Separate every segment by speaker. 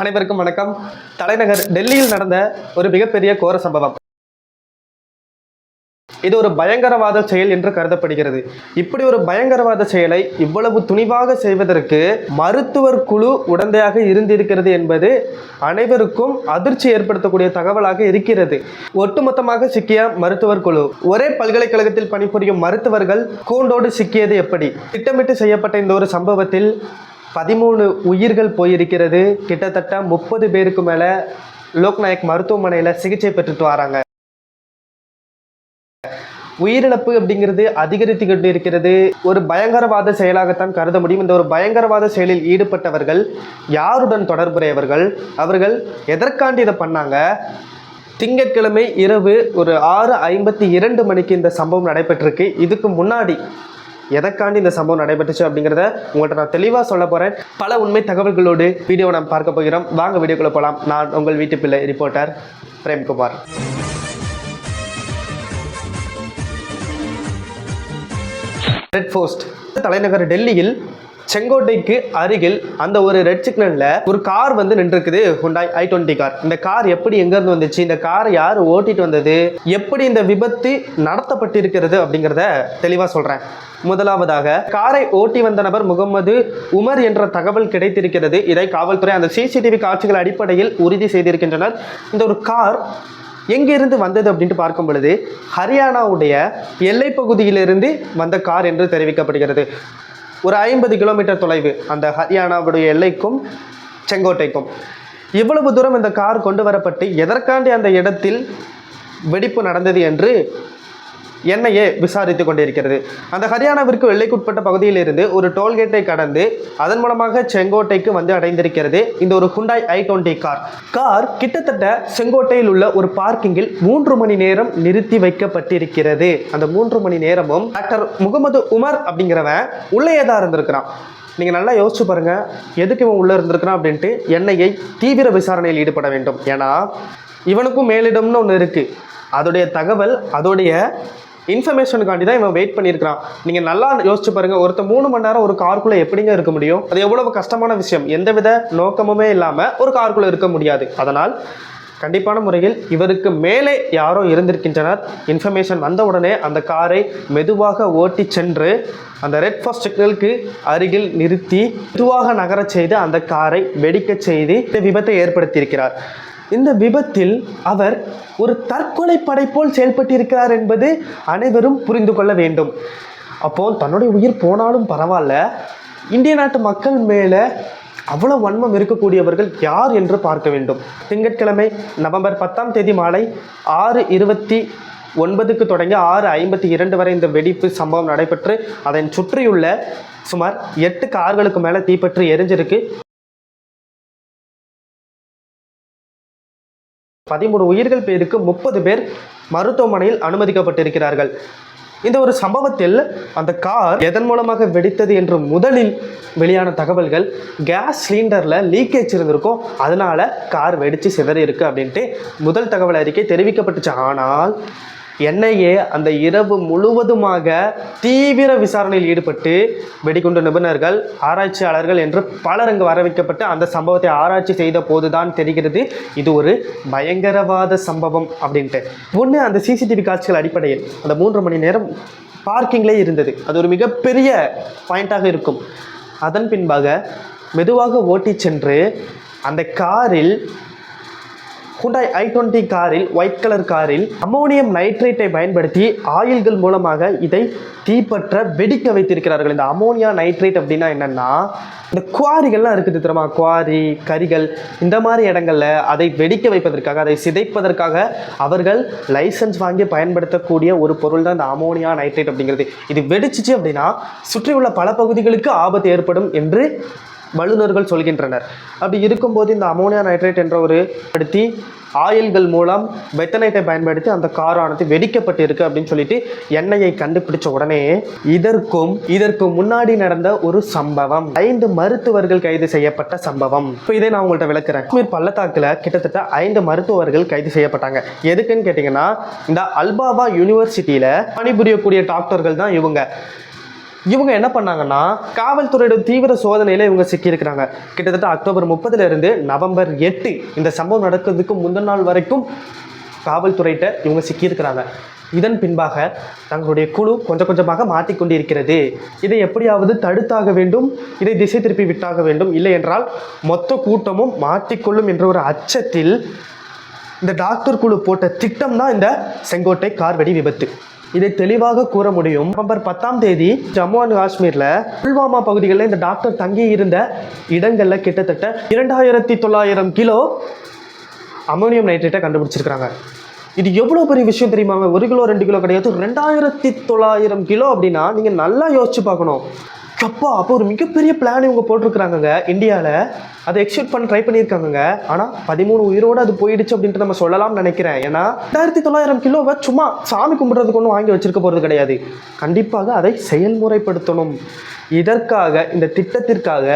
Speaker 1: அனைவருக்கும் வணக்கம். தலைநகர் டெல்லியில் நடந்த ஒரு மிகப்பெரிய கோர சம்பவம். இது ஒரு பயங்கரவாத செயல் என்று கருதப்படுகிறது. இப்படி ஒரு பயங்கரவாத செயலை இவ்வளவு துணிவாக செய்வதற்கு மருத்துவர் குழு உடந்தையாக இருந்திருக்கிறது என்பது அனைவருக்கும் அதிர்ச்சி ஏற்படுத்தக்கூடிய தகவலாக இருக்கிறது. ஒட்டுமொத்தமாக சிக்கிய மருத்துவர் குழு. ஒரே பல்கலைக்கழகத்தில் பணிபுரியும் மருத்துவர்கள் கூண்டோடு சிக்கியது எப்படி? திட்டமிட்டு செய்யப்பட்ட இந்த ஒரு சம்பவத்தில் பதிமூணு உயிர்கள் போயிருக்கிறது. கிட்டத்தட்ட முப்பது பேருக்கு மேலே லோக்நாயக் மருத்துவமனையில் சிகிச்சை பெற்றுட்டு வராங்க. உயிரிழப்பு அப்படிங்கிறது அதிகரித்து கொண்டு இருக்கிறது. ஒரு பயங்கரவாத செயலாகத்தான் கருத முடியும். இந்த ஒரு பயங்கரவாத செயலில் ஈடுபட்டவர்கள் யாருடன் தொடர்புடையவர்கள்? அவர்கள் எதற்காண்டி இதை பண்ணாங்க? திங்கட்கிழமை இரவு ஒரு ஆறு ஐம்பத்தி இரண்டு மணிக்கு இந்த சம்பவம் நடைபெற்றிருக்கு. இதுக்கு முன்னாடி எதற்காண்டி இந்த சம்பவம் நடைபெற்றுச்சு அப்படிங்கிறத உங்கள்கிட்ட நான் தெளிவாக சொல்ல போகிறேன் பல உண்மை தகவல்களோடு வீடியோவை நாம் பார்க்க போகிறோம். வாங்க வீடியோக்குள்ளே போகலாம் நான் உங்கள் வீட்டு பிள்ளை ரிப்போர்ட்டர் பிரேம்குமார். ரெட் ஃபோஸ்ட் தலைநகர் டெல்லியில் செங்கோட்டைக்கு அருகில் அந்த ஒரு ரெட் சிக்னலில் ஒரு கார் வந்து நின்றுருக்குது ஹுண்டாய் ஐ டுவெண்ட்டி கார் இந்த கார் எப்படி எங்கேருந்து வந்துச்சு? இந்த காரை யார் ஓட்டிட்டு வந்தது? எப்படி இந்த விபத்து நடத்தப்பட்டிருக்கிறது அப்படிங்கிறத தெளிவாக சொல்கிறேன் முதலாவதாக காரை ஓட்டி வந்த நபர் முகமது உமர் என்ற தகவல் கிடைத்திருக்கிறது. இதை காவல்துறை அந்த சிசிடிவி காட்சிகள் அடிப்படையில் உறுதி செய்திருக்கின்றனர். இந்த ஒரு கார் எங்கிருந்து வந்தது அப்படின்ட்டு பார்க்கும் பொழுது ஹரியானாவுடைய எல்லை பகுதியிலிருந்து வந்த கார் என்று தெரிவிக்கப்படுகிறது. ஒரு ஐம்பது கிலோமீட்டர் தொலைவு. அந்த ஹரியானாவுடைய எல்லைக்கும் செங்கோட்டைக்கும். இவ்வளவு தூரம் இந்த கார் கொண்டு வரப்பட்டு எதற்காண்டி அந்த இடத்தில் வெடிப்பு நடந்தது என்று என்ஐஏ விசாரித்து கொண்டிருக்கிறது. அந்த ஹரியானாவிற்கு எல்லைக்குட்பட்ட பகுதியிலிருந்து ஒரு டோல்கேட்டை கடந்து அதன் மூலமாக செங்கோட்டைக்கு வந்து அடைந்திருக்கிறது இந்த ஒரு Hyundai i twenty car. Car கிட்டத்தட்ட செங்கோட்டையில் உள்ள ஒரு பார்க்கிங்கில் மூன்று மணி நேரம் நிறுத்தி வைக்கப்பட்டிருக்கிறது. அந்த மூன்று மணி நேரமும் டாக்டர் முகமது உமர் அப்படிங்கிறவன் உள்ளே தான் இருந்திருக்கிறான். நீங்கள் நல்லா யோசிச்சு பாருங்க எதுக்கு இவன் உள்ளே இருந்திருக்கிறான் அப்படின்ட்டு என்ஐஏ தீவிர விசாரணையில் ஈடுபட வேண்டும். ஏன்னா இவனுக்கும் மேலிடம்னு ஒன்று இருக்குது அதோடைய தகவல் அதோடைய இன்ஃபர்மேஷனுக்காண்டி தான் இவன் வெயிட் பண்ணியிருக்கிறான். நீங்கள் நல்லா யோசிச்சு பாருங்கள் ஒருத்தர் மூணு மணி நேரம் ஒரு காருக்குள்ளே எப்படிங்க இருக்க முடியும்? அது எவ்வளவு கஷ்டமான விஷயம். எந்தவித நோக்கமுமே இல்லாமல் ஒரு காருக்குள்ளே இருக்க முடியாது. அதனால் கண்டிப்பான முறையில் இவருக்கு மேலே யாரோ இருந்திருக்கின்றனர். இன்ஃபர்மேஷன் வந்த உடனே அந்த காரை மெதுவாக ஓட்டி சென்று அந்த ரெட் ஃபர்ஸ்ட் சிக்னலுக்கு அருகில் நிறுத்தி மெதுவாக நகரச் செய்து அந்த காரை வெடிக்கச் செய்து இந்த விபத்தை ஏற்படுத்தியிருக்கிறார். இந்த விபத்தில் அவர் ஒரு தற்கொலை படை போல் செயல்பட்டிருக்கிறார் என்பது அனைவரும் புரிந்து கொள்ள வேண்டும். அப்போ தன்னுடைய உயிர் போனாலும் பரவாயில்ல. இந்திய நாட்டு மக்கள் மேலே அவ்வளோ வன்மம் இருக்கக்கூடியவர்கள் யார் என்று பார்க்க வேண்டும். திங்கட்கிழமை நவம்பர் பத்தாம் தேதி மாலை ஆறு இருபத்தி ஒன்பதுக்கு தொடங்கி ஆறு ஐம்பத்தி இரண்டு வரை இந்த வெடிப்பு சம்பவம் நடைபெற்று அதன் சுற்றியுள்ள சுமார் எட்டு கார்களுக்கு மேலே தீப்பற்றி எரிஞ்சிருக்கு. பதிமூணு உயிர்கள் பேருக்கு முப்பது பேர் மருத்துவமனையில் அனுமதிக்கப்பட்டிருக்கிறார்கள். இந்த ஒரு சம்பவத்தில் அந்த கார் எதன் மூலமாக வெடித்தது என்று முதலில் வெளியான தகவல்கள் கேஸ் சிலிண்டரில் லீக்கேஜ் இருந்திருக்கும். அதனால் கார் வெடித்து சிதறியிருக்கு அப்படின்ட்டு முதல் தகவல் அறிக்கை தெரிவிக்கப்பட்டுச்சு. ஆனால் என்ஐஏ அந்த இரவு முழுவதுமாக தீவிர விசாரணையில் ஈடுபட்டு வெடிகுண்டு நிபுணர்கள் ஆராய்ச்சியாளர்கள் என்று பலர் அங்கு வரவைக்கப்பட்டு அந்த சம்பவத்தை ஆராய்ச்சி செய்த போதுதான் தெரிகிறது. இது ஒரு பயங்கரவாத சம்பவம் அப்படின்ட்டு. ஒன்று அந்த சிசிடிவி காட்சிகள் அடிப்படையில் அந்த மூன்று மணி நேரம் பார்க்கிங்லேயே இருந்தது. அது ஒரு மிகப்பெரிய பாயிண்டாக இருக்கும். அதன் பின்பாக மெதுவாக ஓட்டி சென்று அந்த காரில் ஹுண்டாய் ஐ டுவெண்ட்டி காரில் ஒயிட் கலர் காரில் அமோனியம் நைட்ரேட்டை பயன்படுத்தி ஆயில்கள் மூலமாக இதை தீப்பற்ற வெடிக்க வைத்திருக்கிறார்கள். இந்த அமோனியா நைட்ரேட் அப்படின்னா என்னென்னா இந்த குவாரிகள்லாம் இருக்குது தெரியுமா? குவாரி கரிகள் இந்த மாதிரி இடங்களில் அதை வெடிக்க வைப்பதற்காக அதை சிதைப்பதற்காக அவர்கள் லைசன்ஸ் வாங்கி பயன்படுத்தக்கூடிய ஒரு பொருள் தான் இந்த அமோனியா நைட்ரேட் அப்படிங்கிறது. இது வெடிச்சிச்சு அப்படின்னா சுற்றியுள்ள பல பகுதிகளுக்கு ஆபத்து ஏற்படும் என்று வல்லுநர்கள் சொல்கின்றனர். அப்படி இருக்கும்போது இந்த அமோனியா நைட்ரேட் என்ற ஒரு படுத்தி ஆயில்கள் மூலம் பெத்தனைட்டை பயன்படுத்தி அந்த காரானது வெடிக்கப்பட்டிருக்கு அப்படின்னு சொல்லிட்டு எண்ணெயை கண்டுபிடிச்ச உடனே இதற்கும் இதற்கு முன்னாடி நடந்த ஒரு சம்பவம். ஐந்து மருத்துவர்கள் கைது செய்யப்பட்ட சம்பவம். இப்போ இதை நான் உங்கள்கிட்ட விளக்குறேன். காஷ்மீர் பள்ளத்தாக்கில் கிட்டத்தட்ட ஐந்து மருத்துவர்கள் கைது செய்யப்பட்டாங்க. எதுக்குன்னு கேட்டிங்கன்னா இந்த அல்பாபா யூனிவர்சிட்டியில் பணிபுரியக்கூடிய டாக்டர்கள் தான் இவங்க. இவங்க என்ன பண்ணாங்கன்னா காவல்துறையோட தீவிர சோதனையில் இவங்க சிக்கியிருக்கிறாங்க. கிட்டத்தட்ட அக்டோபர் முப்பதுல இருந்து நவம்பர் எட்டு இந்த சம்பவம் நடக்கிறதுக்கு முந்தின நாள் வரைக்கும் காவல்துறையிட்ட இவங்க சிக்கியிருக்கிறாங்க. இதன் பின்பாக தங்களுடைய குழு கொஞ்சம் கொஞ்சமாக மாற்றிக்கொண்டிருக்கிறது இதை எப்படியாவது தடுத்தாக வேண்டும் இதை திசை திருப்பி விட்டாக வேண்டும் இல்லை என்றால் மொத்த கூட்டமும் மாற்றிக்கொள்ளும் என்ற ஒரு அச்சத்தில் இந்த டாக்டர் குழு போட்ட திட்டம் தான் இந்த செங்கோட்டை கார் வெடி விபத்து. இதை தெளிவாக கூற முடியும். நவம்பர் பத்தாம் தேதி ஜம்மு அண்ட் காஷ்மீர்ல புல்வாமா பகுதிகளில் இந்த டாக்டர் தங்கி இருந்த இடங்கள்ல கிட்டத்தட்ட இரண்டாயிரத்தி தொள்ளாயிரம் கிலோ அமோனியம் நைட்ரேட்டை கண்டுபிடிச்சிருக்காங்க இது எவ்வளோ பெரிய விஷயம் தெரியுமாங்க ஒரு கிலோ ரெண்டு கிலோ கிடையாது. ரெண்டாயிரத்தி தொள்ளாயிரம் கிலோ அப்படின்னா நீங்கள் நல்லா யோசிச்சு பார்க்கணும். அப்பா அப்போ ஒரு மிகப்பெரிய பிளான் இவங்க போட்டிருக்கிறாங்கங்க. இந்தியாவில் அதை எக்ஸிக்யூட் பண்ண ட்ரை பண்ணியிருக்காங்கங்க. ஆனால் பதிமூணு உயிரோடு அது போயிடுச்சு அப்படின்ட்டு நம்ம சொல்லலாம்னு நினைக்கிறேன். ஏன்னா ரெண்டாயிரத்தி தொள்ளாயிரம் கிலோவை சும்மா சாமி கும்பிட்றதுக்கு ஒன்றும் வாங்கி வச்சிருக்க போகிறது கிடையாது. கண்டிப்பாக அதை செயல்முறைப்படுத்தணும். இதற்காக இந்த திட்டத்திற்காக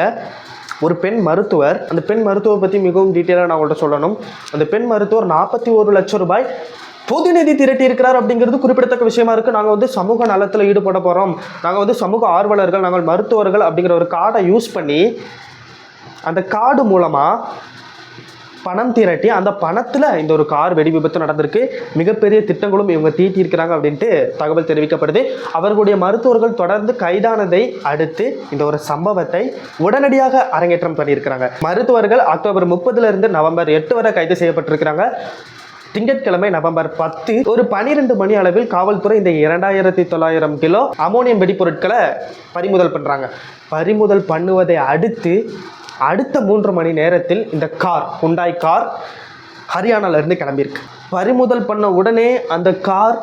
Speaker 1: ஒரு பெண் மருத்துவர் அந்த பெண் மருத்துவ பற்றி மிகவும் டீட்டெயிலாக நான் உங்கள்கிட்ட சொல்லணும். அந்த பெண் மருத்துவர் நாற்பத்தி ஒரு லட்சம் ரூபாய் பொது நிதி திரட்டி இருக்கிறார் அப்படிங்கிறது குறிப்பிடத்தக்க விஷயமா இருக்குது நாங்கள் வந்து சமூக நலத்தில் ஈடுபட போகிறோம் நாங்கள் வந்து சமூக ஆர்வலர்கள் நாங்கள் மருத்துவர்கள் அப்படிங்கிற ஒரு கார்டை யூஸ் பண்ணி அந்த கார்டு மூலமாக பணம் திரட்டி அந்த பணத்தில் இந்த ஒரு கார் வெடி விபத்து நடந்திருக்கு. மிகப்பெரிய திட்டங்களும் இவங்க தீட்டியிருக்கிறாங்க அப்படின்ட்டு தகவல் தெரிவிக்கப்படுது. அவர்களுடைய மருத்துவர்கள் தொடர்ந்து கைதானதை அடுத்து இந்த ஒரு சம்பவத்தை உடனடியாக அரங்கேற்றம் பண்ணியிருக்கிறாங்க. மருத்துவர்கள் அக்டோபர் முப்பதுலேருந்து நவம்பர் எட்டு வரை கைது செய்யப்பட்டிருக்கிறாங்க. திங்கட்கிழமை நவம்பர் பத்து ஒரு பனிரெண்டு மணி அளவில் காவல்துறை இந்த இரண்டாயிரத்தி தொள்ளாயிரம் கிலோ அமோனியம் வெடிப்பொருட்களை பறிமுதல் பண்ணுறாங்க பறிமுதல் பண்ணுவதை அடுத்து அடுத்த மூன்று மணி நேரத்தில் இந்த கார் ஹுண்டாய் கார் ஹரியானாவிலேருந்து கிளம்பியிருக்கு. பறிமுதல் பண்ண உடனே அந்த கார்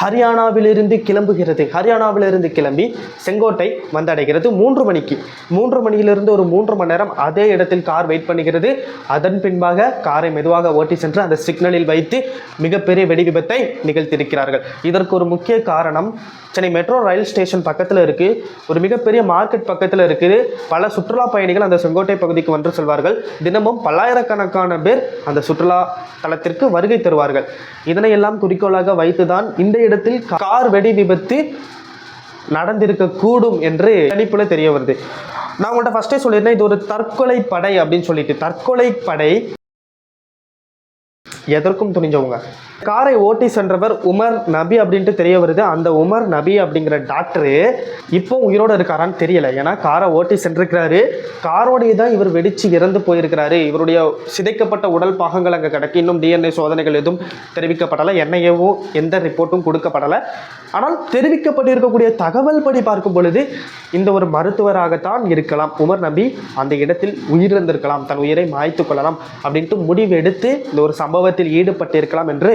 Speaker 1: ஹரியானாவிலிருந்து கிளம்புகிறது. ஹரியானாவிலிருந்து கிளம்பி செங்கோட்டை வந்தடைகிறது. மூன்று மணிக்கு. மூன்று மணியிலிருந்து ஒரு மூன்று மணி நேரம் அதே இடத்தில் கார் வெயிட் பண்ணுகிறது. அதன் பின்பாக காரை மெதுவாக ஓட்டி சென்று அந்த சிக்னலில் வைத்து மிகப்பெரிய வெடி விபத்தை நிகழ்த்தியிருக்கிறார்கள். இதற்கு ஒரு முக்கிய காரணம் சென்னை மெட்ரோ ரயில் ஸ்டேஷன் பக்கத்தில் இருக்குது ஒரு மிகப்பெரிய மார்க்கெட் பக்கத்தில் இருக்குது. பல சுற்றுலா பயணிகள் அந்த செங்கோட்டை பகுதிக்கு வந்து செல்வார்கள். தினமும் பல்லாயிரக்கணக்கான பேர் அந்த சுற்றுலா தலத்திற்கு வருகை தருவார்கள். இதனையெல்லாம் குறிக்கோளாக வைத்துதான் இந்த இடத்தில் கார் வெடி விபத்து நடந்திருக்க கூடும் என்று கணிப்பில் தெரிய வருது. நான் உங்கள்கிட்ட ஃபஸ்ட்டே சொல்லியிருந்தேன் இது ஒரு தற்கொலை படை அப்படின்னு சொல்லிட்டு. தற்கொலை படை எதற்கும் துணிஞ்சவங்க. காரை ஓட்டி சென்றவர் உமர் நபி அப்படின்ட்டு தெரிய வருது. அந்த உமர் நபி அப்படிங்கிற டாக்டரு இப்போ உயிரோடு இருக்காரான்னு தெரியல. ஏன்னா காரை ஓட்டி சென்றிருக்கிறாரு. காரோடைய தான் இவர் வெடிச்சு இறந்து போயிருக்கிறாரு. இவருடைய சிதைக்கப்பட்ட உடல் பாகங்கள் அங்கே கிடக்கு. இன்னும் டிஎன்ஏ சோதனைகள் எதுவும் தெரிவிக்கப்படலை. என்ஐஏவும் எந்த ரிப்போர்ட்டும் கொடுக்கப்படலை. ஆனால் தெரிவிக்கப்பட்டிருக்கக்கூடிய தகவல் படி பார்க்கும் பொழுது இந்த ஒரு மருத்துவராகத்தான் இருக்கலாம். உமர் நபி அந்த இடத்தில் உயிரிழந்திருக்கலாம். தன் உயிரை மாய்த்து கொள்ளலாம் அப்படின்ட்டு முடிவு எடுத்து இந்த ஒரு சம்பவத்தை சம்பவத்தில் ஈடுபட்டிருக்கலாம் என்று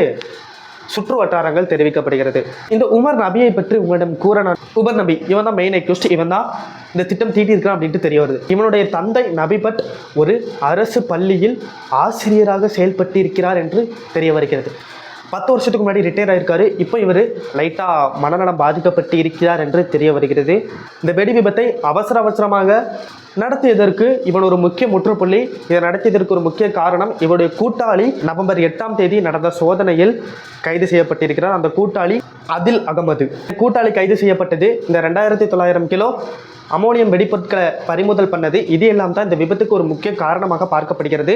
Speaker 1: சுற்று வட்டாரங்கள் தெரிவிக்கப்படுகிறது. இந்த உமர் நபியை பற்றி உங்களிடம் கூற நான் உமர் நபி இவன் தான் மெயின் அக்யூஸ்ட் இவன் தான் இந்த திட்டம் தீட்டியிருக்கிறான் அப்படின்ட்டு தெரிய வருது. இவனுடைய தந்தை நபி பட் ஒரு அரசு பள்ளியில் ஆசிரியராக செயல்பட்டிருக்கிறார் என்று தெரிய வருகிறது. பத்து வருஷத்துக்கு முன்னாடி ரிட்டையர் ஆயிருக்காரு. இப்போ இவர் லைட்டாக மனநலம் பாதிக்கப்பட்டு இருக்கிறார் என்று தெரிய வருகிறது. இந்த வெடி விபத்தை அவசர அவசரமாக நடத்தியதற்கு இவன் ஒரு முக்கிய முற்றுப்புள்ளி. இதை நடத்தியதற்கு ஒரு முக்கிய காரணம் இவருடைய கூட்டாளி நவம்பர் எட்டாம் தேதி நடந்த சோதனையில் கைது செய்யப்பட்டிருக்கிறார். அந்த கூட்டாளி அதில் அகமது. கூட்டாளி கைது செய்யப்பட்டது இந்த ரெண்டாயிரத்தி தொள்ளாயிரம் கிலோ அமோனியம் வெடிப்பொருட்களை பறிமுதல் பண்ணது. இது எல்லாம் தான் இந்த விபத்துக்கு ஒரு முக்கிய காரணமாக பார்க்கப்படுகிறது.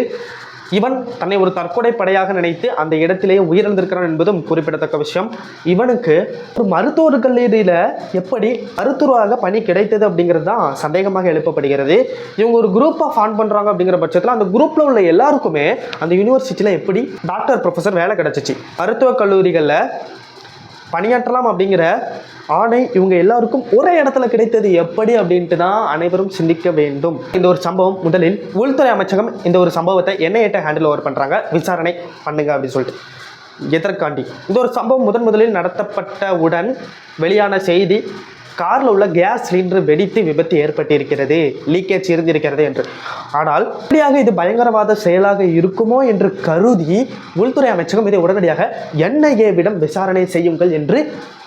Speaker 1: இவன் தன்னை ஒரு தற்கொலை படையாக நினைத்து அந்த இடத்திலேயே உயிரிழந்திருக்கிறான் என்பதும் குறிப்பிடத்தக்க விஷயம். இவனுக்கு ஒரு மருத்துவர் கல்லூரியில் எப்படி மருத்துவராக பணி கிடைத்தது அப்படிங்கிறது தான் சந்தேகமாக எழுப்பப்படுகிறது. இவங்க ஒரு குரூப்பாக ஃபார்ம் பண்ணுறாங்க அப்படிங்கிற பட்சத்தில் அந்த குரூப்பில் உள்ள எல்லாருக்குமே அந்த யூனிவர்சிட்டியில் எப்படி டாக்டர் ப்ரொஃபஸர் வேலை கிடச்சிச்சு. மருத்துவக் கல்லூரிகளில் பணியாற்றலாம் அப்படிங்கிற ஆணை இவங்க எல்லாருக்கும் ஒரே இடத்துல கிடைத்தது எப்படி அப்படின்ட்டு தான் அனைவரும் சிந்திக்க வேண்டும். இந்த ஒரு சம்பவம் முதலில் உள்துறை அமைச்சகம் இந்த ஒரு சம்பவத்தை என்ஐஏட்ட ஹேண்டில் ஓவர் பண்ணுறாங்க விசாரணை பண்ணுங்க அப்படின்னு சொல்லிட்டு. எதற்காண்டி? இந்த ஒரு சம்பவம் முதன் முதலில் நடத்தப்பட்டவுடன் வெளியான செய்தி காரில் உள்ள கேஸ் சிலிண்டர் வெடித்து விபத்து ஏற்பட்டிருக்கிறது லீக்கேஜ் இருந்திருக்கிறது என்று. ஆனால் இப்படியாக இது பயங்கரவாத செயலாக இருக்குமோ என்று கருதி உள்துறை அமைச்சகம் இதை உடனடியாக என்ஐஏவிடம் விசாரணை செய்யுங்கள் என்று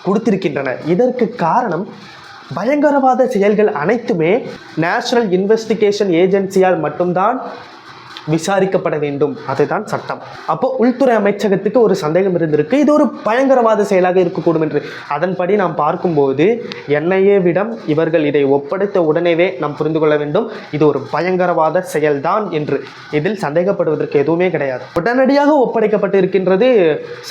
Speaker 1: கொடுத்திருக்கின்றன. இதற்கு காரணம் பயங்கரவாத செயல்கள் அனைத்துமே நேஷனல் இன்வெஸ்டிகேஷன் ஏஜென்சியால் மட்டும்தான் விசாரிக்கப்பட வேண்டும். அதுதான் சட்டம். அப்போ உள்துறை அமைச்சகத்துக்கு ஒரு சந்தேகம் இருந்திருக்கு. இது ஒரு பயங்கரவாத செயலாக இருக்கக்கூடும் என்று. அதன்படி நாம் பார்க்கும்போது என்ஐஏவிடம் இவர்கள் இதை ஒப்படைத்த உடனேவே நாம் புரிந்து கொள்ள வேண்டும். இது ஒரு பயங்கரவாத செயல்தான் என்று. இதில் சந்தேகப்படுவதற்கு எதுவுமே கிடையாது. உடனடியாக ஒப்படைக்கப்பட்டு இருக்கின்றது.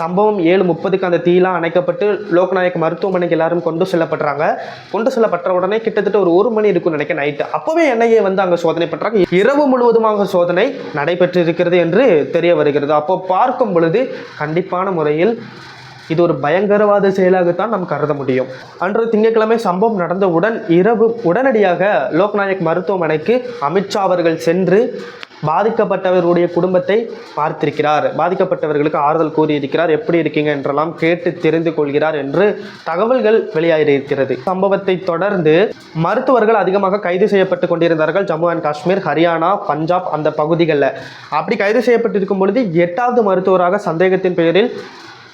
Speaker 1: சம்பவம் ஏழு முப்பதுக்கு அந்த தீலாம் அணைக்கப்பட்டு லோக்நாயக் மருத்துவமனைக்கு எல்லாரும் கொண்டு செல்லப்படுறாங்க. கொண்டு செல்லப்பட்ட உடனே கிட்டத்தட்ட ஒரு ஒரு மணி இருக்கும்னு நினைக்க நைட்டு. அப்போவே என்ஐஏ வந்து அங்கே சோதனை பண்ணுறாங்க இரவு முழுவதுமாக சோதனை. நடைபெற்றிருக்கிறது என்று தெரிய வருகிறது. அப்போ பார்க்கும் பொழுது கண்டிப்பான முறையில் இது ஒரு பயங்கரவாத செயலாகத்தான் நாம் கருத முடியும். அன்று திங்கட்கிழமை சம்பவம் நடந்தவுடன் இரவு உடனடியாக லோக்நாயக் மருத்துவமனைக்கு அமித்ஷா அவர்கள் சென்று பாதிக்கப்பட்டவர்களுடைய குடும்பத்தை பார்த்திருக்கிறார். பாதிக்கப்பட்டவர்களுக்கு ஆறுதல் கூறியிருக்கிறார். எப்படி இருக்கீங்க என்றெல்லாம் கேட்டு தெரிந்து கொள்கிறார் என்று தகவல்கள் வெளியாகியிருக்கிறது சம்பவத்தை தொடர்ந்து மருத்துவர்கள் அதிகமாக கைது செய்யப்பட்டு கொண்டிருந்தார்கள். ஜம்மு அண்ட் காஷ்மீர் ஹரியானா பஞ்சாப் அந்த பகுதிகளில். அப்படி கைது செய்யப்பட்டிருக்கும் பொழுது எட்டாவது மருத்துவராக சந்தேகத்தின் பெயரில்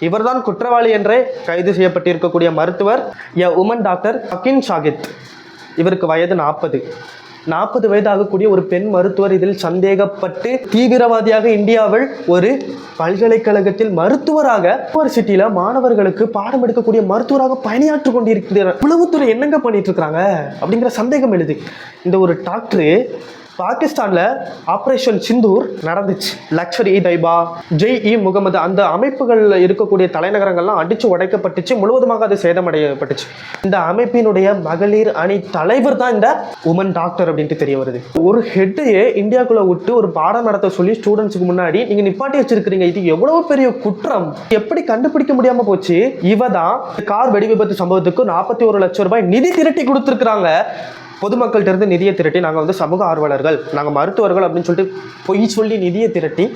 Speaker 1: இவர்தான் குற்றவாளி என்றே கைது செய்யப்பட்டிருக்கக்கூடிய மருத்துவர் a woman doctor akin Shahid. இவருக்கு வயது நாற்பது. நாற்பது வயது ஆகக்கூடிய ஒரு பெண் மருத்துவர் இதில் சந்தேகப்பட்டு தீவிரவாதியாக இந்தியாவில் ஒரு பல்கலைக்கழகத்தில் மருத்துவராக யூனிவர்சிட்டியில மாணவர்களுக்கு பாடம் எடுக்கக்கூடிய மருத்துவராக பணியாற்றி கொண்டிருக்கிறார். உளவுத்துறை என்னங்க பண்ணிட்டு இருக்கிறாங்க? அப்படிங்கிற சந்தேகம் எழுது. இந்த ஒரு டாக்டர் பாகிஸ்தான்ல ஆப்ரேஷன் சிந்தூர் நடந்துச்சு. லக்ஷர் இ தைபா ஜெய் இ முகமது அந்த அமைப்புகள்ல இருக்கக்கூடிய தலைநகரங்கள்லாம் அடிச்சு உடைக்கப்பட்டுச்சு. முழுவதுமாக அது சேதமடையப்பட்டுச்சு. இந்த அமைப்பினுடைய மகளிர் அணி தலைவர் தான் இந்த உமன் டாக்டர் அப்படின்ட்டு தெரிய வருது. ஒரு ஹெட்டையே இந்தியாக்குள்ள விட்டு ஒரு பாடம் நடத்த சொல்லி ஸ்டூடெண்ட்ஸுக்கு முன்னாடி நீங்க நிப்பாட்டி வச்சிருக்கிறீங்க. இது எவ்வளவு பெரிய குற்றம்? எப்படி கண்டுபிடிக்க முடியாம போச்சு? இவ தான் கார் வெடி விபத்து சம்பவத்துக்கு நாற்பத்தி ஒரு லட்சம் ரூபாய் நிதி திரட்டி கொடுத்துருக்காங்க பொதுமக்கள்கிட்டருந்து நிதியை திரட்டி நாங்கள் வந்து சமூக ஆர்வலர்கள் நாங்கள் மருத்துவர்கள் அப்படின்னு சொல்லிட்டு பொய் சொல்லி நிதியை திரட்டி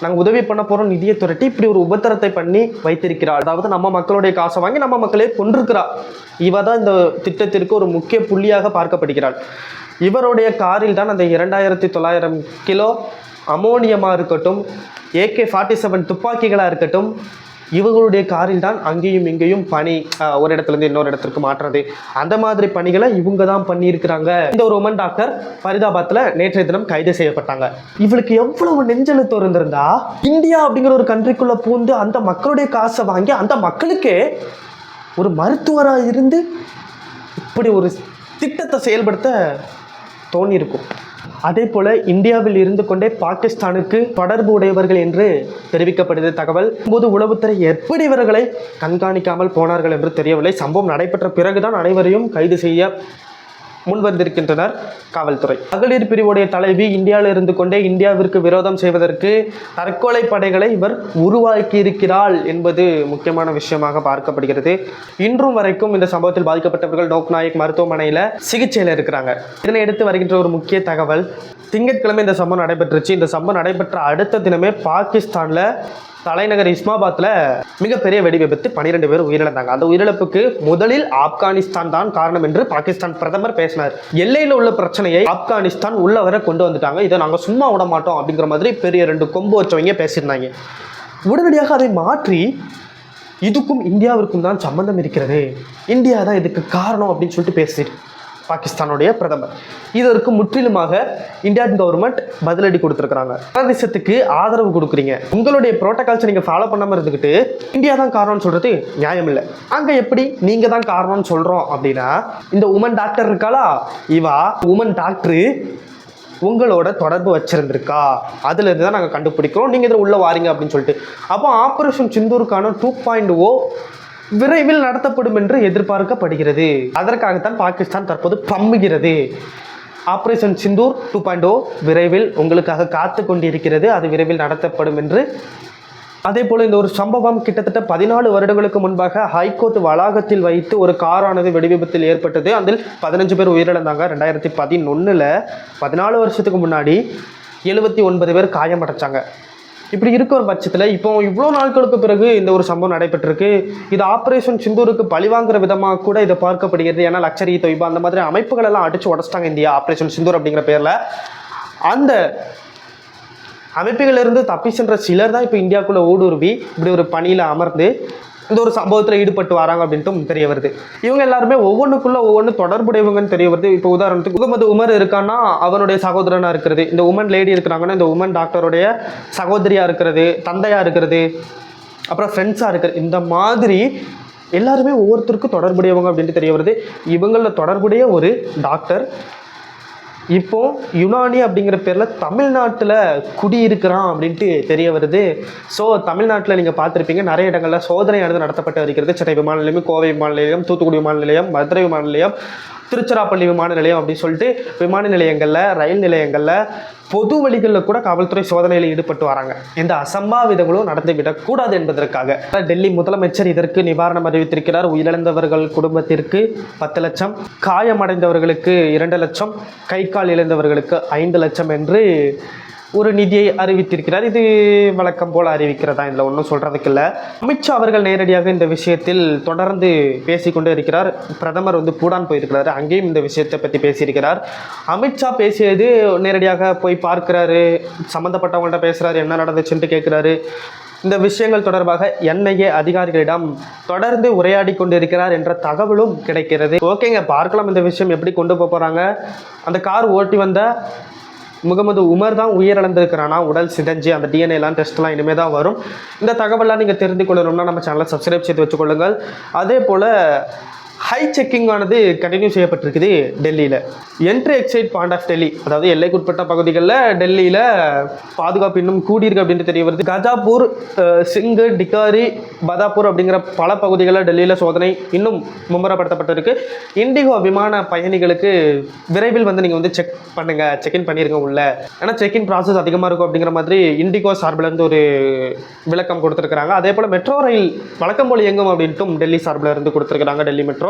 Speaker 1: நாங்கள் உதவி பண்ண போகிறோம் நிதியை திரட்டி இப்படி ஒரு உபத்திரத்தை பண்ணி வைத்திருக்கிறார் அதாவது நம்ம மக்களுடைய காசை வாங்கி நம்ம மக்களே கொண்டிருக்கிறா இவ தான் இந்த திட்டத்திற்கு ஒரு முக்கிய புள்ளியாக பார்க்கப்படுகிறாள். இவருடைய காரில் தான் அந்த இரண்டாயிரத்தி தொள்ளாயிரம் கிலோ அமோனியமாக இருக்கட்டும் ஏகே ஃபார்ட்டி செவன் துப்பாக்கிகளாக இருக்கட்டும் இவங்களுடைய காரில் தான் அங்கேயும் இங்கேயும் பணி ஒரு இடத்துல இருந்து இன்னொரு இடத்திற்கு மாற்றுறது. அந்த மாதிரி பணிகளை இவங்க தான் பண்ணியிருக்கிறாங்க. இந்த ஒரு உமன் டாக்டர் ஃபரிதாபாத்தில் நேற்றைய தினம் கைது செய்யப்பட்டாங்க. இவளுக்கு எவ்வளவு நெஞ்செழுத்தம் இருந்திருந்தா? இந்தியா அப்படிங்கிற ஒரு கண்ட்ரிக்குள்ளே பூந்து அந்த மக்களுடைய காசை வாங்கி அந்த மக்களுக்கே ஒரு மருத்துவராக இருந்து இப்படி ஒரு திட்டத்தை செயல்படுத்த தோணியிருக்கும். அதே போல இந்தியாவில் இருந்து கொண்டே பாகிஸ்தானுக்கு தொடர்பு உடையவர்கள் என்று தெரிவிக்கப்படுது தகவல் போது உளவுத்துறை எப்படி இவர்களை கண்காணிக்காமல் போனார்கள் என்று தெரியவில்லை. சம்பவம் நடைபெற்ற பிறகுதான் அனைவரையும் கைது செய்ய முன்வந்திருக்கின்றனர் காவல்துறை. மகளிர் பிரிவுடைய தலைவி இந்தியாவில் இருந்து கொண்டே இந்தியாவிற்கு விரோதம் செய்வதற்கு தற்கொலை படைகளை இவர் உருவாக்கி இருக்கிறாள் என்பது முக்கியமான விஷயமாக பார்க்கப்படுகிறது. இன்றும் வரைக்கும் இந்த சம்பவத்தில் பாதிக்கப்பட்டவர்கள் டோக்நாயக் மருத்துவமனையில் சிகிச்சையில் இருக்கிறாங்க. இதனை எடுத்து வருகின்ற ஒரு முக்கிய தகவல் திங்கட்கிழமை இந்த சம்பவம் நடைபெற்றுச்சு. இந்த சம்பவம் நடைபெற்ற அடுத்த தினமே பாகிஸ்தானில் தலைநகர் இஸ்மாபாத்தில் மிகப்பெரிய வெடி விபத்து பன்னிரெண்டு பேர் உயிரிழந்தாங்க. அந்த உயிரிழப்புக்கு முதலில் ஆப்கானிஸ்தான் தான் காரணம் என்று பாகிஸ்தான் பிரதமர் பேசினார். எல்லையில் உள்ள பிரச்சனையை ஆப்கானிஸ்தான் உள்ள வர கொண்டு வந்துட்டாங்க. இதை நாங்கள் சும்மா விட மாட்டோம் அப்படிங்கிற மாதிரி பெரிய ரெண்டு கொம்பு வச்சவங்க பேசியிருந்தாங்க. உடனடியாக அதை மாற்றி இதுக்கும் இந்தியாவிற்கும் தான் சம்பந்தம் இருக்கிறது. இந்தியா தான் இதுக்கு காரணம் அப்படின்னு சொல்லிட்டு பேசிட்டு பாகிஸ்தானுடைய பிரதமர். இதற்கு முற்றிலுமாக இந்தியன் கவர்மெண்ட் பதிலடி கொடுத்துருக்காங்க தேசத்துக்கு ஆதரவு கொடுக்குறீங்க. உங்களுடைய ப்ரோட்டோகால்ஸை நீங்கள் ஃபாலோ பண்ணாமல் இருந்துக்கிட்டு இந்தியா தான் காரணம்னு சொல்கிறது நியாயம் இல்லை அங்கே எப்படி நீங்கள் தான் காரணம்னு சொல்கிறோம் அப்படின்னா இந்த உமன் டாக்டர் இருக்காளா? இவா உமன் டாக்டரு உங்களோட தொடர்பு வச்சிருந்திருக்கா? அதுலேருந்து தான் நாங்கள் கண்டுபிடிக்கிறோம். நீங்கள் இதில் உள்ளே வாரீங்க அப்படின்னு சொல்லிட்டு. அப்போ ஆப்ரேஷன் சிந்தூருக்கான டூ பாயிண்ட் ஓ விரைவில் நடத்தப்படும் என்று எதிர்பார்க்கப்படுகிறது. அதற்காகத்தான் பாகிஸ்தான் தற்போது பம்புகிறது operation Sindoor two point O விரைவில் உங்களுக்காக காத்து கொண்டிருக்கிறது. அது விரைவில் நடத்தப்படும் என்று. அதே போல் இந்த ஒரு சம்பவம் கிட்டத்தட்ட பதினாலு வருடங்களுக்கு முன்பாக ஹைகோர்ட் வளாகத்தில் வைத்து ஒரு காரானது வெடிவிபத்தில் ஏற்பட்டது. அதில் பதினஞ்சு பேர் உயிரிழந்தாங்க. ரெண்டாயிரத்தி பதினொன்றில் பதினாலு வருஷத்துக்கு முன்னாடி எழுபத்தி ஒன்பது பேர் காயமடைச்சாங்க இப்படி இருக்கிற பட்சத்தில் இப்போ இவ்வளோ நாட்களுக்கு பிறகு இந்த ஒரு சம்பவம் நடைபெற்றிருக்கு. இது ஆப்ரேஷன் சிந்தூருக்கு பழிவாங்குற விதமாக கூட இதை பார்க்கப்படுகிறது. ஏன்னா லக்ஷரி தொய்பா அந்த மாதிரி அமைப்புகள் எல்லாம் அடிச்சு உடச்சிட்டாங்க இந்தியா ஆப்ரேஷன் சிந்தூர் அப்படிங்கிற பேரில். அந்த அமைப்புகளிலிருந்து தப்பி சென்ற சிலர் தான் இப்போ இந்தியாவுக்குள்ளே ஊடுருவி இப்படி ஒரு பணியில் அமர்ந்து இந்த ஒரு சம்பவத்தில் ஈடுபட்டு வராங்க அப்படின்ட்டும் தெரிய வருது. இவங்க எல்லாருமே ஒவ்வொன்றுக்குள்ள ஒவ்வொன்று தொடர்புடையவங்கன்னு தெரிய வருது. இப்போ உதாரணத்துக்கு முகமது உமர் இருக்கான்னா அவனுடைய சகோதரனாக இருக்கிறது. இந்த உமன் லேடி இருக்கிறாங்கன்னா இந்த உமன் டாக்டருடைய சகோதரியாக இருக்கிறது தந்தையாக இருக்கிறது அப்புறம் ஃப்ரெண்ட்ஸாக இருக்கிறது. இந்த மாதிரி எல்லாருமே ஒவ்வொருத்தருக்கும் தொடர்புடையவங்க அப்படின்ட்டு தெரிய வருது. இவங்களில் தொடர்புடைய ஒரு டாக்டர் இப்போ யுனானி அப்படிங்கிற பேரில் தமிழ்நாட்டில் குடியிருக்கிறான் அப்படின்ட்டு தெரிய வருது. ஸோ தமிழ்நாட்டில் நீங்கள் பார்த்துருப்பீங்க நிறைய இடங்களில் சோதனையானது நடத்தப்பட்டு வருகிறது. சென்னை விமான நிலையம் கோவை விமான நிலையம் தூத்துக்குடி விமான நிலையம் மதுரை விமான நிலையம் திருச்சிராப்பள்ளி விமான நிலையம் அப்படின்னு சொல்லிட்டு விமான நிலையங்களில் ரயில் நிலையங்களில் பொது வழிகளில் கூட காவல்துறை சோதனையில் ஈடுபட்டு வராங்க. எந்த அசம்பாவிதங்களும் நடந்துவிடக்கூடாது என்பதற்காக. டெல்லி முதலமைச்சர் இதற்கு நிவாரணம் அறிவித்திருக்கிறார். உயிரிழந்தவர்கள் குடும்பத்திற்கு பத்து லட்சம் காயமடைந்தவர்களுக்கு இரண்டு லட்சம் கை கால் இழந்தவர்களுக்கு ஐந்து லட்சம் என்று ஒரு நிதியை அறிவித்திருக்கிறார். இது வழக்கம் போல அறிவிக்கிறதா இதில் ஒன்றும் சொல்கிறதுக்கு இல்லை. அமித்ஷா அவர்கள் நேரடியாக இந்த விஷயத்தில் தொடர்ந்து பேசிக்கொண்டே இருக்கிறார். பிரதமர் வந்து பூடான் போயிருக்கிறாரு. அங்கேயும் இந்த விஷயத்தை பற்றி பேசியிருக்கிறார். அமித்ஷா பேசியது நேரடியாக போய் பார்க்கிறாரு. சம்மந்தப்பட்டவங்கள்ட்ட பேசுகிறாரு என்ன நடந்துச்சுன்ட்டு கேட்குறாரு இந்த விஷயங்கள் தொடர்பாக என்ஐஏ அதிகாரிகளிடம் தொடர்ந்து உரையாடி கொண்டிருக்கிறார் என்ற தகவலும் கிடைக்கிறது. ஓகேங்க பார்க்கலாம். இந்த விஷயம் எப்படி கொண்டு போக போகிறாங்க அந்த கார் ஓட்டி வந்த முகமது உமர் தான் உயிரிழந்திருக்கிறானா? உடல் சிதஞ்சு அந்த டிஎன்ஏலாம் டெஸ்ட்லாம் இனிமேல் தான் வரும். இந்த தகவலாம் நீங்கள் தெரிந்து கொள்ளணும்னா நம்ம சேனலை சப்ஸ்கிரைப் செய்து வச்சுக்கொள்ளுங்கள். அதே போல் ஹை செக்கிங் ஆனது கண்டினியூ செய்யப்பட்டிருக்குது டெல்லியில். Entry exit point of Delhi அதாவது எல்லைக்குட்பட்ட பகுதிகளில் டெல்லியில் பாதுகாப்பு இன்னும் கூடியிருக்கு அப்படின்ட்டு தெரிய வருது. கஜாப்பூர் சிங்கு டிகாரி பதாப்பூர் அப்படிங்கிற பல பகுதிகளில் டெல்லியில் சோதனை இன்னும் மும்முரப்படுத்தப்பட்டிருக்கு. இண்டிகோ விமான பயணிகளுக்கு விரைவில் வந்து நீங்கள் வந்து செக் பண்ணுங்க செக்இன் பண்ணிருங்க உள்ள. ஏன்னா செக்இன் ப்ராசஸ் அதிகமாக இருக்கும் அப்படிங்கிற மாதிரி இண்டிகோ சார்பில் இருந்து ஒரு விளக்கம் கொடுத்துருக்காங்க அதே போல் மெட்ரோ ரயில் வழக்கம் போல் இயங்கும் அப்படின்ட்டும் டெல்லி சார்பில் இருந்து கொடுத்துருக்காங்க டெல்லி மெட்ரோ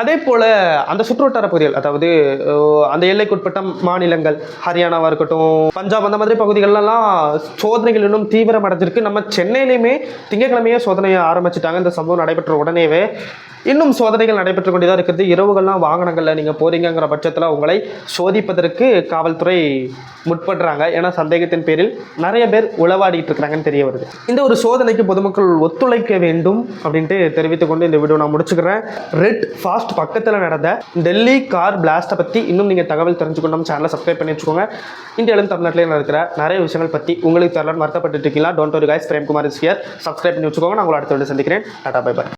Speaker 1: அதே போல் அந்த சுற்றுவட்டார பகுதிகள் அதாவது அந்த எல்லைக்குட்பட்ட மாநிலங்கள் ஹரியானாவாக இருக்கட்டும் பஞ்சாப் அந்த மாதிரி பகுதிகளெல்லாம் சோதனைகள் இன்னும் தீவிரம் அடைஞ்சிருக்கு. நம்ம சென்னையிலையுமே திங்கட்கிழமையே சோதனையை ஆரம்பிச்சிட்டாங்க. இந்த சம்பவம் நடைபெற்ற உடனேவே இன்னும் சோதனைகள் நடைபெற்று கொண்டே தான் இருக்கிறது இரவுகள்லாம் வாகனங்களில் நீங்கள் போகிறீங்கிற பட்சத்தில் உங்களை சோதிப்பதற்கு காவல்துறை முற்படுறாங்க. ஏன்னா சந்தேகத்தின் பேரில் நிறைய பேர் உளவாடிட்டு இருக்கிறாங்கன்னு தெரிய வருது. இந்த ஒரு சோதனைக்கு பொதுமக்கள் ஒத்துழைக்க வேண்டும் அப்படின்ட்டு தெரிவித்துக்கொண்டு இந்த வீடியோ நான் முடிச்சுக்கிறேன். ரெட் ஃபாஸ்ட் பக்கத்தில் நடந்த டெல்லி கார் பிளாஸ்ட்டை பற்றி இன்னும் நீங்கள் தகவல் தெரிஞ்சுக்கணும். சேனலை சப்ஸ்கிரைப் பண்ணி வச்சுக்கோங்க. இந்தியாவிலும் தமிழ்நாட்டிலே நடக்கிற நிறைய விஷயங்கள் பற்றி உங்களுக்கு தெரியலன்னு வருத்தப்பட்டு இருக்கீங்களா? Don't worry guys Premkumar is here subscribe பண்ணி வச்சுக்கோங்க. நான் உங்களை அடுத்த வந்து சந்திக்கிறேன். Tata bye by